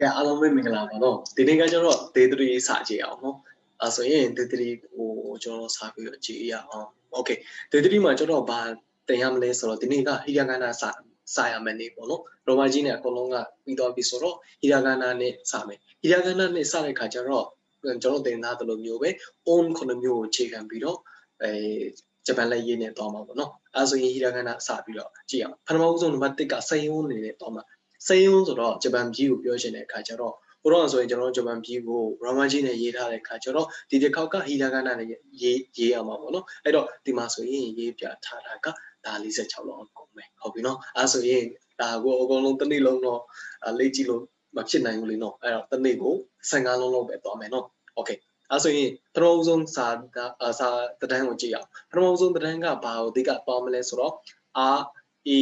ကဲအားလုံးပဲမင်္ဂလာပါတော့ဒီနေ့ကကျတော့ day 3စာကြည့်အောင်နော်အဲဆိုရင် day 3ဟိုကျွန်တော်စာပြီးတော့ကြည့်ရအောင် okay day 3မှာကျတော့ဘာတင်ရမလဲဆိုတော့ဒီနေ့ကဟိရဂနာစာစာရမယ်နေပေါ့နော်ရောမကြီးနဲ့အကုန်လုံးကပြီးတော့ပြီဆိုတော့ဟိရဂနာနဲ့စာမယ်ဟိရဂနာနဲ့စတဲ့ခါကျတော့ကျွန်တော်တင်သားတယ်လို့မျိုးပဲ on ခုနှစ်မျိုးကိုအခြေခံပြီးတော့အဲဂျပန်လက်ရေးနဲ့တောင်းမှာပေါ့နော်အဲဆိုရင်ဟိရဂနာစပြီးတော့ကြည့်အောင်ပထမဆုံးနံပါတ်1ကစိန်ယုံနေနဲ့တောင်းမှာ စိန်ယုံဆိုတော့ဂျပန်ပြည်ကိုပြောချင်တဲ့အခါကျတော့ဟိုတော့ဆိုရင်ကျွန်တော်ဂျပန်ပြည်ကိုရောမကြီးနဲ့ရေးထားတဲ့အခါကျတော့ဒီတစ်ခေါက်ကဟီရာဂနာနဲ့ရေးရေးအောင်ပါပေါ့နော်အဲ့တော့ဒီမှာဆိုရင်ရေးပြထားတာကဒါ46လောက်အောင်မယ်ဟုတ်ပြီနော်အဲဆိုရင်ဒါကိုအကုန်လုံးတစ်နေ့လုံးတော့လေ့ကြည့်လို့မဖြစ်နိုင်ဘူးလေနော်အဲ့တော့တစ်နေ့ကို15လုံးလုံးပဲသွားမယ်နော်โอเคအဲဆိုရင်ပထမဆုံးစာစာတဒန်းကိုကြည့်အောင်ပထမဆုံးတဒန်းကဘာကိုအဓိကပေါင်းမလဲဆိုတော့ R E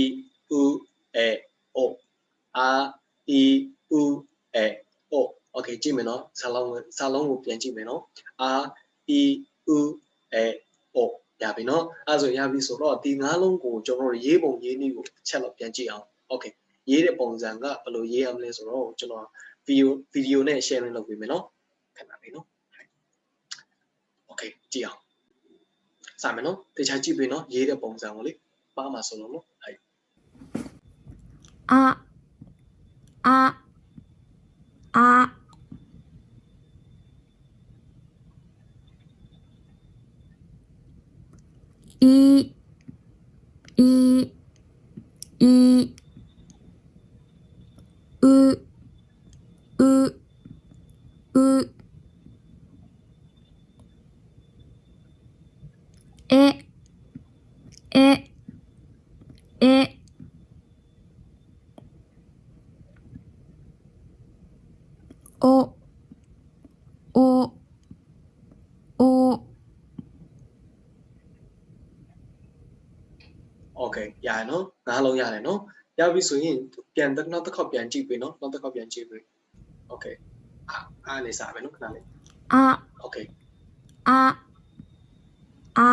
U A O R E U A O okay ကြည့်မယ်နော်စာလုံးစာလုံးကိုပြန်ကြည့်မယ်နော် R E U A O ရပြီနော်အဲဆိုရပြီဆိုတော့ဒီငါးလုံးကိုကျွန်တော်တို့ရေးပုံရေးနည်းကိုတစ်ချက်တော့ပြန်ကြည့်အောင် okay ရေးတဲ့ပုံစံကဘယ်လိုရေးရမလဲဆိုတော့ကျွန်တော်ဗီဒီယိုဗီဒီယိုနဲ့ sharing လုပ်ပေးမယ်နော်ခဏလေးနော် okay ကြည့်အောင်စမယ်နော်တခြားကြည့်ပေးနော်ရေးတဲ့ပုံစံကိုလေပါမှာဆိုလို့နော်ဟဲ့あ、あ、あ、い、い、い、う、う、う、え、え、 ရတယ်နော်နားလုံးရတယ်နော်ရပြီဆိုရင်ပြန်နောက်တစ်ခေါက်ပြန်ကြည့်ပေးနော်နောက်တစ်ခေါက်ပြန်ကြည့်ပေး okay အားနေစားပဲနော်ခဏလေးအာ okay အာအာ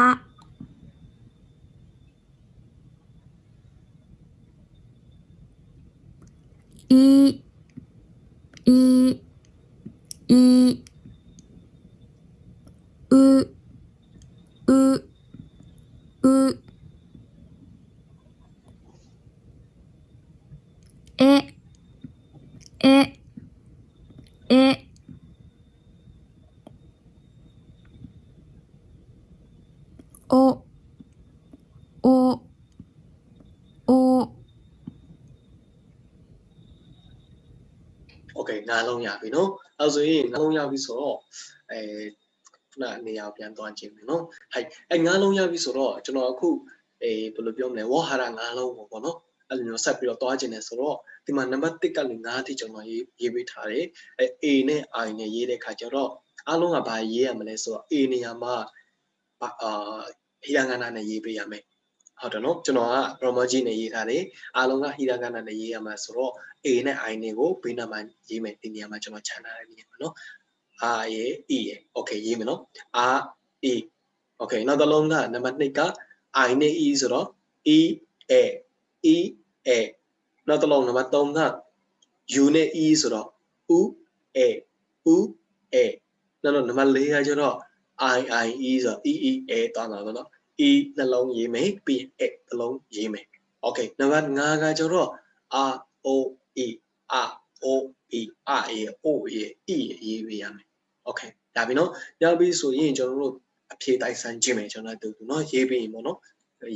อีอี okay ငါးလုံးရပြီနော်အဲဆိုရင်ငါးလုံးရပြီဆိုတော့အဲခုနနေရာပြန်သွားခြင်းမယ်နော်ဟဲ့အဲငါးလုံးရပြီဆိုတော့ကျွန်တော်အခုအဲဘယ်လိုပြောမလဲဝဟာရငါးလုံးပေါ့ပေါ့နော်အဲ့လိုမျိုးဆက်ပြီးတော့သွားခြင်းတယ်ဆိုတော့ဒီမှာနံပါတ်1ကလည်း9အထိကျွန်တော်ရေးရေးပေးထားတယ်အဲ A နဲ့ I နဲ့ရေးတဲ့ခါကျတော့အားလုံးကဘာရေးရမလဲဆိုတော့ A နေရာမှာအာဟီရာဂနာနဲ့ရေးပေးရမယ် ဟုတ်တယ်နော်ကျွန်တော်က promoji နဲ့ရေးထားတယ်အားလုံးကဟီရာဂနာနဲ့ရေးရမှာဆိုတော့ A နဲ့ I နဲ့ကိုဘေးနားမှာရေးမယ်ဒီနေရာမှာကျွန်တော်ခြံထားတဲ့နေရာမှာနော် R ရယ် E ရယ် okay ရေးမယ်နော် R E okay နောက်တစ်လုံးကနံပါတ်2က I နဲ့ E ဆိုတော့ E A E A နောက်တစ်လုံးနံပါတ်3က U နဲ့ E ဆိုတော့ U A U A နောက်တော့နံပါတ်4ကကျတော့ I I E ဆိုတော့ E E A တောင်းတာပေါ့နော် E နှလုံးရေးမယ်ပြီး A နှလုံးရေးမယ် okay နံပါတ်5ကကျတော့ R O E R O E R A O E E ရေးပေးရမယ် okay ဒါပြီနော်ရပြီဆိုရင်ကျွန်တော်တို့အဖြေတိုက်ဆန်းကြည့်မယ်ကျွန်တော်တို့เนาะရေးပြီးရင်ပေါ့နော်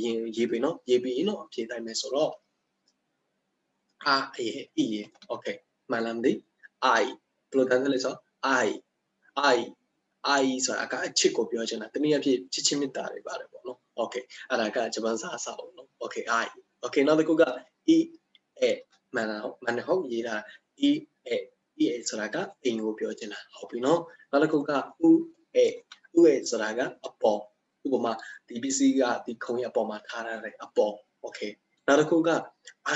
ရေးရေးပြီးနော်ရေးပြီးရင်တော့အဖြေတိုက်မယ်ဆိုတော့ R A E okay မှန်လားမသိ I ဘယ်လိုတန်းလဲဆို I I I ဆိုတာကအချစ်ကိုပြောချင်တာတနည်းအားဖြင့်ချစ်ချင်းမေတ္တာတွေပါတယ်ပေါ့နော် okay အဲ့ဒါကဂျပန်စာအစာပေါ့နော် okay I okay နောက်တစ်ခုက E A မှန်လားဟုတ်မှန်တယ်ဟုတ်ရေးတာ E A E A ဆိုတာကအိမ်ကိုပြောချင်တာဟုတ်ပြီနော်နောက်တစ်ခုက U A U A ဆိုတာကအပေါ်ဥပမာဒီ PC ကဒီခုံရဲ့အပေါ်မှာထားရတဲ့အပေါ် okay နောက်တစ်ခုက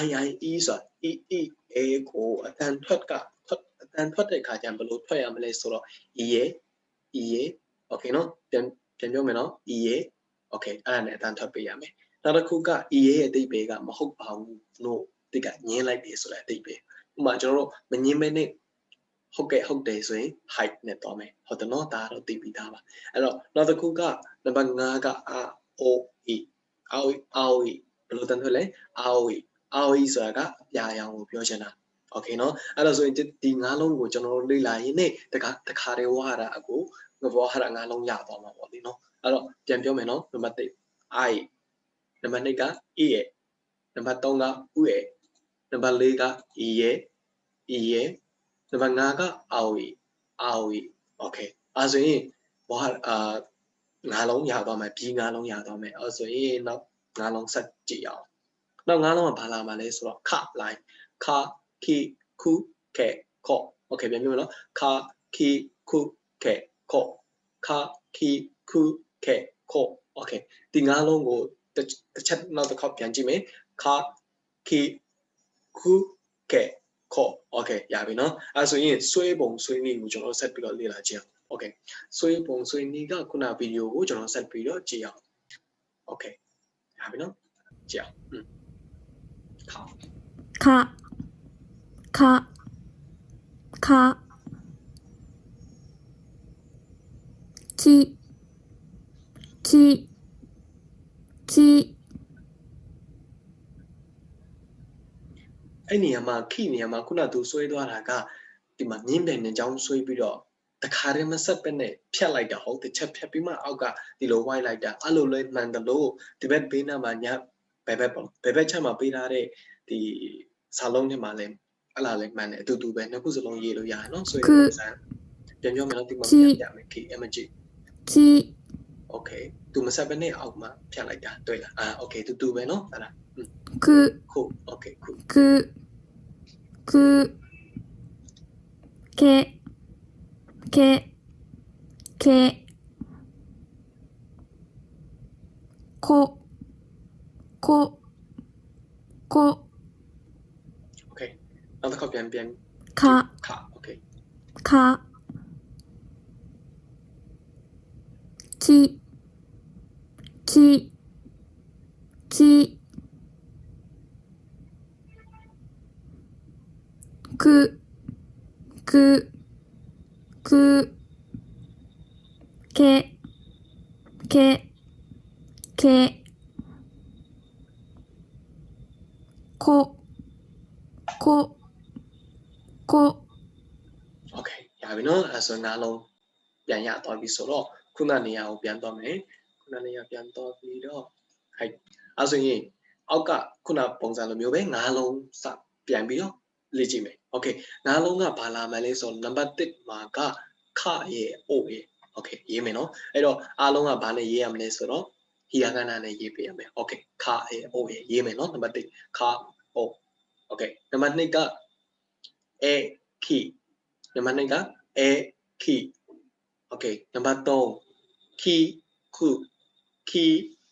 I I E ဆိုတာ E E A ကိုအတန်ထွက်ကထွက်အတန်ထွက်တဲ့ခါကျရင်ဘယ်လိုထွက်ရမလဲဆိုတော့ E ရဲ့ E ရဲ့ okay နော်ပြန်ပြန်ပြောမယ်နော် E ရဲ့ okay အဲ့ဒါနဲ့အတန်ထွက်ပေးရမယ်နောက်တစ်ခုက E ရဲ့အတိတ်ပဲကမဟုတ်ပါဘူးလို့တိကညင်းလိုက်တယ်ဆိုတဲ့အတိတ်ပဲဥပမာကျွန်တော်တို့မညင်းမဲနဲ့ဟုတ်ကဲ့ဟုတ်တယ်ဆိုရင် height နဲ့သွားမယ်ဟုတ်တယ်နော်ဒါကတော့သိပြီးသားပါအဲ့တော့နောက်တစ်ခုကနံပါတ်5က r o e r o e r o e ဘယ်လိုတန်းထွက်လဲ r o e r o e ဆိုတာကအပြာရောင်ကိုပြောချင်တာ โอเคเนาะအဲ့တော့ဆိုရင်ဒီငါးလုံးကိုကျွန်တော်တို့လေ့လာရင်းနဲ့တခါတခါတည်းဝါရအကိုငဘောဟာရငါးလုံးရသွားမှာပေါ့လေเนาะအဲ့တော့ပြန်ပြောမယ်เนาะနံပါတ်1 i နံပါတ်2က e ရဲ့နံပါတ်3က u ရဲ့နံပါတ်4က e ရဲ့ e ရဲ့နံပါတ်5က aoi aoi okay အဲဆိုရင်ဝါအာငါးလုံးရသွားမယ်ပြီးငါးလုံးရသွားမယ်အဲဆိုရင်နောက်ငါးလုံးဆက်ကြည့်အောင်နောက်ငါးလုံးကဘာလာမှာလဲဆိုတော့ခ line ခ ခီခုခဲခော okay ပြန်ပြောမယ်နော်ခခီခုခဲခောခခီခုခဲခော okay ဒီငါးလုံးကိုတစ်ချက်နောက်တစ်ခေါက်ပြန်ကြည့်မယ်ခခီခုခဲခော okay ရပြီနော်အဲဆိုရင်ဆွဲပုံဆွဲနည်းကိုကျွန်တော်ဆက်ပြီးတော့လေ့လာကြည့်အောင် okay ဆွဲပုံဆွဲနည်းကခုနဗီဒီယိုကိုကျွန်တော်ဆက်ပြီးတော့ကြည့်အောင် okay ရပြီနော်ကြည့်အောင်อืม ခခခိခိခိအဲ့နေရာမှာခိနေရာမှာခုနသူဆွဲသွားတာကဒီမှာမြင်းပင်နဲ့ကြောင်းဆွဲပြီးတော့တခါတည်းမဆက်ပက်နဲ့ဖြတ်လိုက်တာဟုတ်တစ်ချက်ဖြတ်ပြီးမှအောက်ကဒီလိုဝိုက်လိုက်တာအဲ့လိုလဲမှန်တယ်လို့ဒီဘက်ဘေးနားမှာညဘယ်ဘက်ပေါ့ဘယ်ဘက်ချက်မှာပေးထားတဲ့ဒီဆာလုံးထဲမှာလည်း အဲ့လားလဲမှန်တယ်အတူတူပဲနှစ်ခုစလုံးရေးလို့ရတယ်နော်ဆွဲတဲ့ပုံစံပြန်ပြောမယ်နော်ဒီမှာပြန်ပြမယ်ခိအမကြီး き、 okay သူမဆက်ပဲနဲ့အောက်မှာဖြတ်လိုက်တာတွေ့လားအာ okay တူတူပဲနော်အဲ့ဒါ く、 ခု okay ခု く、く、け、け、け、こ、こ、こ、 然后靠边边。卡卡，OK。卡。き。き。き。く。く。く。け。け。け。 ပြီနော်အဲဆိုငါလုံးပြန်ရသွားပြီဆိုတော့ခုနနေရာကိုပြန်သွားမယ်ခုနနေရာပြန်သွားပြီးတော့ဟိုက်အဲဆိုရင်အောက်ကခုနပုံစံလိုမျိုးပဲငါလုံးစပြန်ပြီးတော့လေ့ကြည့်မယ် okay ငါလုံးကဘာလာမှလဲဆိုတော့နံပါတ်1မှာကခရဲ့အိုရဲ့ okay ရေးမယ်နော်အဲ့တော့အားလုံးကဘာနဲ့ရေးရမလဲဆိုတော့ဟီယာကနာနဲ့ရေးပေးရမယ် okay ခရဲ့အိုရဲ့ရေးမယ်နော်နံပါတ်1ခအို okay နံပါတ်2ကအဲခီနံပါတ်2က အဲခီ okay နံပါတ်3ခီခုခီ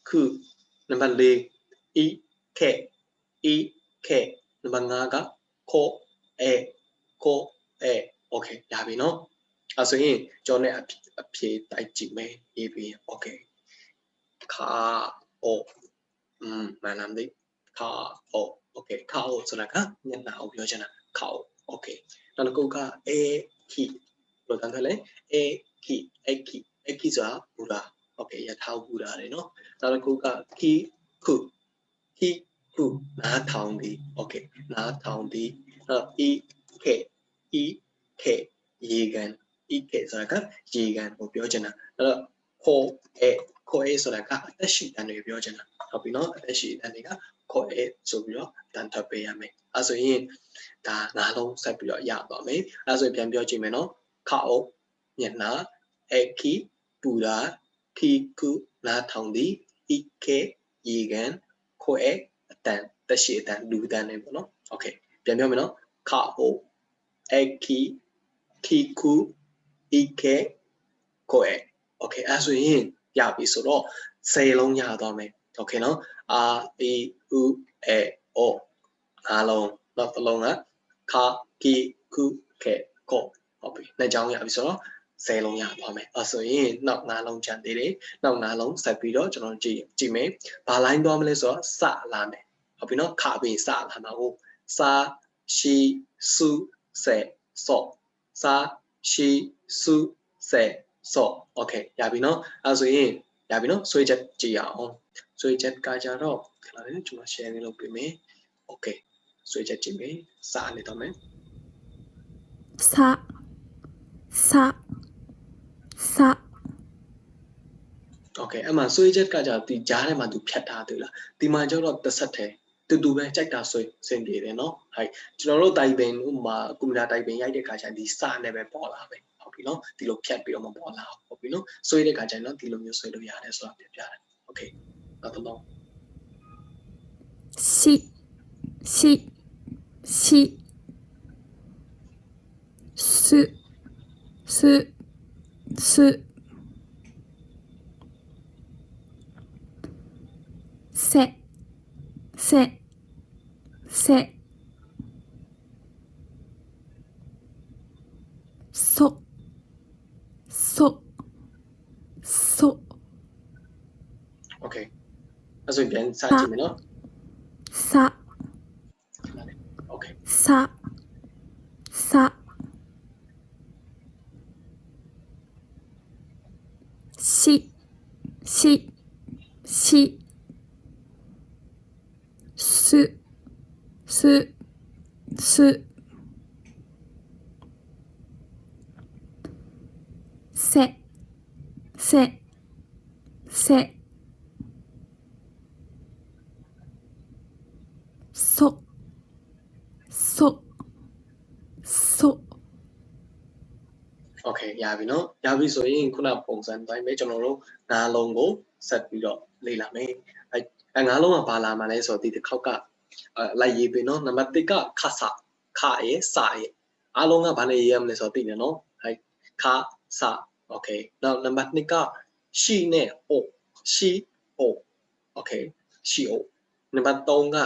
ခုနံပါတ်4အီခဲအီခဲနံပါတ်5ကခိုအဲခိုအဲ okay ရပြီနော်အဲဆိုရင်ကျွန်တော်နဲ့အဖြေအဖြေတိုက်ကြည့်မယ်ရေးပြီး okay ခါအိုอืมမှန်လားမသိခါအို okay ခါအိုဆိုတာကညနာကိုပြောချင်တာခါအို okay နောက်တစ်ခုကအဲခီ ဘယ်လိုတန်းထလဲအဲခီအဲခီအဲခီဆိုတာဘူရာ okay ရထားဘူရာတယ်နော်နောက်တစ်ခုကခီခုခီခုနားထောင်သည် okay နားထောင်သည်အဲ့တော့ e k e k ရေကန် e k ဆိုတာကရေကန်ကိုပြောချင်တာအဲ့တော့ခိုအဲခိုအဲဆိုတာကအသက်ရှိတန်တွေပြောချင်တာဟုတ်ပြီနော်အသက်ရှိတန်တွေကခိုအဲဆိုပြီးတော့တန်ထွက်ပေးရမယ်အဲဆိုရင်ဒါငါးလုံးဆက်ပြီးတော့ရပါမယ်အဲဆိုရင်ပြန်ပြောကြည့်မယ်နော် ခါအုပ်မျက်နှာအခီပူရာခီကုနားထောင်သည် e k ရေကန်ခိုအဲအတန်တက်ရှိအတန်လူအတန်တွေပေါ့နော်โอเคပြန်ပြောမယ်နော်ခါအုပ်အခီခီကု ek ကိုအဲ okay အဲဆိုရင်ရပြီဆိုတော့10လုံးရသွားမယ် okay နော် r e u e o အားလုံးနောက်တစ်လုံးကခကီခုခဲကို ဟုတ်ပြီနှစ်ကြောင်းရပြီဆိုတော့10လုံးရသွားမယ်အဲဆိုရင်နောက်9လုံးကျန်သေးတယ်နောက်9လုံးဆက်ပြီးတော့ကျွန်တော်ကြည့်ကြည့်မယ်ဘာ line သွားမလဲဆိုတော့စလာမယ်ဟုတ်ပြီနော်ခပြီးစလာမှာဟုတ်စာရှိစုစေစော စာရှိစုစေစောโอเคရပြီเนาะအဲဆိုရင်ရပြီเนาะဆွေးချက်ကြည့်ရအောင်ဆွေးချက်ကကြတော့ခလာလေးကျွန်တော် share လေးလုပ်ပေးမယ်โอเคဆွေးချက်ကြည့်မယ်စာနေတော့မယ် さ စစ Okay အမှဆွေးချက်ကကြာဒီကြားထဲမှာသူဖြတ်ထားသူလားဒီမှာကျတော့တစ်ဆက်တည်းတူတူပဲကြိုက်တာဆွေးစင်ပြေတယ်နော်ဟိုက်ကျွန်တော်တို့တိုင်ပင်ဥမာကွန်ပျူတာတိုင်ပင်ရိုက်တဲ့ခါကျရင်ဒီစနဲ့ပဲပေါ်လာပဲဟုတ်ပြီနော်ဒီလိုဖြတ်ပြီးတော့မပေါ်လာဘူးဟုတ်ပြီနော်ဆွေးတဲ့ခါကျရင်နော်ဒီလိုမျိုးဆွေးလို့ရတယ်ဆိုတာပြပြတယ် Okay နောက်တစ်လုံးစီစီစီစ す、す、せ、せ、せ、そ、そ、そ。Okay. Also again, Sachi, no? Sa. Sa. Sa. sa. しししすすすせせせそそ。そ ရပြီเนาะရပြီဆိုရင်ခုနပုံစံတိုင်းပဲကျွန်တော်တို့ငါးလုံးကိုဆက်ပြီးတော့လေ့လာမယ်အဲအဲငါးလုံးကဘာလာမှလဲဆိုတော့ဒီတစ်ခေါက်ကအဲလိုက်ရေးပြီเนาะနံပါတ်1ကခဆခရဲ့စရဲ့အားလုံးကဘာနဲ့ရေးရမလဲဆိုတော့သိတယ်เนาะအဲခဆโอเคနောက်နံပါတ်2ကရှိနဲ့အိုရှိအိုโอเคရှိအိုနံပါတ်3က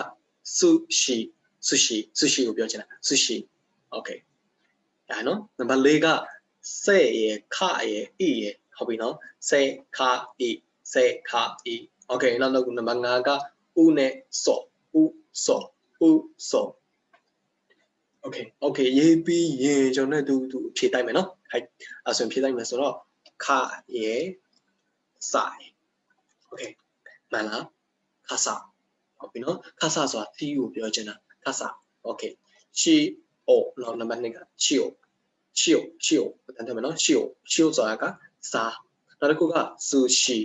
ဆုရှိဆုရှိဆုရှိကိုပြောချင်တာဆုရှိโอเคဒါနော်နံပါတ်4က စဲ့ရယ်ခရယ်ဤရယ်ဟုတ်ပြီနော်စဲခဤစဲခဤโอเคနောက်နောက်နံပါတ်5ကဥနဲ့စော့ဥစော့ဥစော့โอเคโอเคရေးပြီးရင်ကျွန်တော်တို့သူဖြည့်တိုက်မယ်နော်ဟဲ့အဲဆိုရင်ဖြည့်တိုက်မယ်ဆိုတော့ခရယ်စရယ်โอเคမှန်လားခဆဟုတ်ပြီနော်ခဆဆိုတာသီးကိုပြောချင်တာခဆโอเคရှီအိုနောက်နံပါတ်2က ชิโอชิโอတန်တယ်မနော်ชิโอชิโอဆိုတာကစာနောက်တစ်ခုကဆူရှီ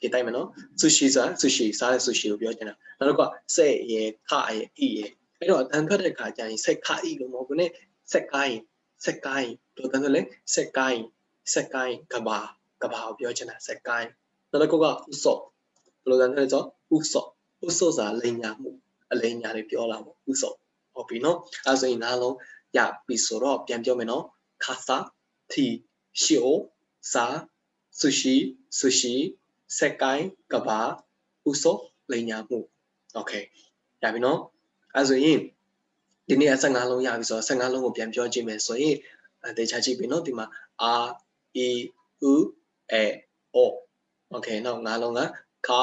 ဒီတိုင်းမနော်ဆူရှီဆိုတာဆူရှီစားတဲ့ဆူရှီကိုပြောချင်တာနောက်တစ်ခုကစက်ရယ်ခရယ်ဤရယ်အဲ့တော့အန်ထွက်တဲ့ခါကျရင်စက်ခဤလို့မဟုတ်ဘူးနဲ့စက်ကိုင်းစက်ကိုင်းတို့တန်တယ်လေစက်ကိုင်းစက်ကိုင်းကဘာကဘာကိုပြောချင်တာစက်ကိုင်းနောက်တစ်ခုကဥစောဘယ်လိုတန်တယ်ဆိုဥစောဥစောဆိုတာလိန်ညာမှုအလိန်ညာတွေပြောတာပေါ့ဥစောဟုတ်ပြီနော်အဲ့ဆိုရင်နားလုံး ရပြီဆိုတော့ပြန်ပြောမယ်နော်ခါစာတီရှိအိုစာဆူရှီဆူရှီစက်ကိုင်းကဘာဥစောလိန်ညာမှုโอเคရပြီနော်အဲဆိုရင်ဒီနေ့15လုံးရပြီဆိုတော့15လုံးကိုပြန်ပြောကြည့်မယ်ဆိုရင်အဲတေချာကြည့်ပြီနော်ဒီမှာ r e u a o โอเคနောက်ငါးလုံးကခါ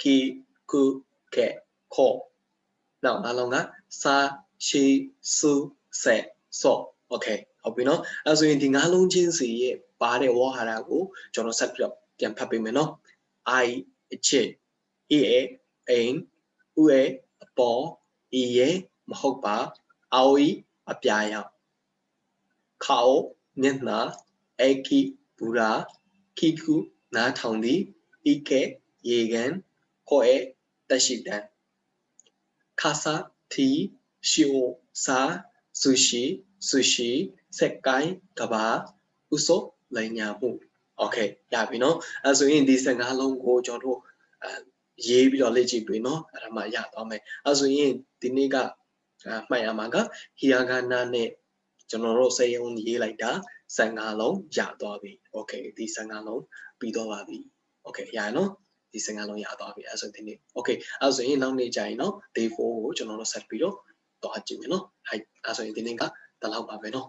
ခီကုကေခောနောက်ငါးလုံးကစာရှိစု set sort okay ဟုတ်ပြီနော်အဲဆိုရင်ဒီငါးလုံးချင်းစီရဲ့ပါတဲ့ဝေါ်ဟာရကိုကျွန်တော်ဆက်ပြီးတော့ပြန်ဖတ်ပေးမယ်နော် i အချစ် e a aim u a အပေါ် e ရဲ့မဟုတ်ပါ ao e အပြာရောင် kao မျက်နှာ aki ဘူရာ kiku နားထောင်သည် ike ရေကန် koe တက်ရှိတန် kasa ti shio sa sushi, sushi, sekai, kaba, uso, lai nyabu. Okay, ရပြီနော်။အဲဆိုရင်ဒီ15လုံးကိုကျွန်တော်တို့အဲရေးပြီးတော့လေ့ကျင့်ပြီနော်။အဲ့ဒါမှရသွားမယ်။အဲဆိုရင်ဒီနေ့ကမှတ်ရမှာကဟီယာဂါနာနဲ့ကျွန်တော်တို့စေယုံရေးလိုက်တာ15လုံးရသွားပြီ။ Okay ဒီ15လုံးပြီးတော့ပါပြီ။ Okay ရရနော်။ဒီ15လုံးရသွားပြီ။အဲဆိုဒီနေ့ Okay အဲဆိုရင်နောက်နေ့ကျရင်နော် day 4ကိုကျွန်တော်တို့ဆက်ပြီးတော့ တော့အကြည့်မယ်နော်ဟိုက်အဲဆိုရင်ဒီနေ့ကတလောက်ပါပဲနော်